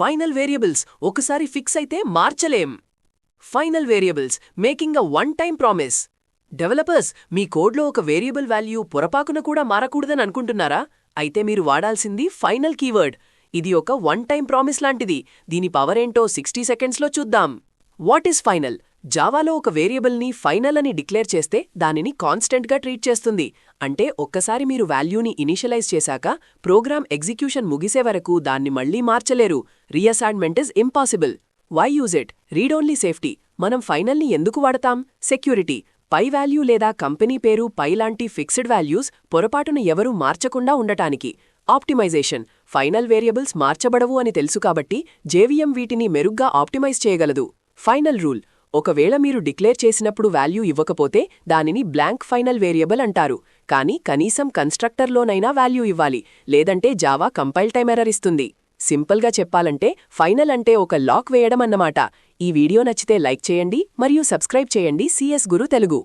Final variables ఒకసారి fix అయితే మార్చలేం. Final variables making a one time promise. Developers మీ కోడ్లో ఒక వేరియబుల్ వాల్యూ పొరపాకున కూడా మారకూడదని అనుకుంటున్నారా? అయితే మీరు వాడాల్సింది ఫైనల్ కీవర్డ్. ఇది ఒక వన్ టైం ప్రామిస్ లాంటిది. దీని పవర్ ఏంటో సిక్స్టీ సెకండ్స్లో చూద్దాం. What is final? జావాలో ఒక వేరియబుల్ని ఫైనల్ అని డిక్లేర్ చేస్తే దానిని కాన్స్టెంట్గా ట్రీట్ చేస్తుంది. అంటే ఒక్కసారి మీరు వాల్యూని ఇనిషియలైజ్ చేశాక ప్రోగ్రామ్ ఎగ్జిక్యూషన్ ముగిసే వరకు దాన్ని మళ్ళీ మార్చలేరు. Reassignment is impossible. Why use it read only safety మనం ఫైనల్ని ఎందుకు వాడతాం? సెక్యూరిటీ. పై వాల్యూ లేదా కంపెనీ పేరు పై లాంటి ఫిక్స్డ్ వాల్యూస్ పొరపాటున ఎవరూ మార్చకుండా ఉండటానికి. ఆప్టిమైజేషన్. ఫైనల్ వేరియబుల్స్ మార్చబడవు అని తెలుసు కాబట్టి జేవీఎం వీటిని మెరుగ్గా ఆప్టిమైజ్ చేయగలదు. Final rule. ఒకవేళ మీరు డిక్లేర్ చేసినప్పుడు వాల్యూ ఇవ్వకపోతే దానిని బ్లాంక్ ఫైనల్ వేరియబుల్ అంటారు. కానీ కనీసం కన్స్ట్రక్టర్లోనైనా వాల్యూ ఇవ్వాలి. లేదంటే జావా కంపైల్ టైం ఎర్రర్ ఇస్తుంది. సింపుల్గా చెప్పాలంటే ఫైనల్ అంటే ఒక లాక్ వేయడం అన్నమాట ఈ వీడియో నచ్చితే లైక్ చేయండి మరియు సబ్స్క్రైబ్ చేయండి. సిఎస్ గురు తెలుగు.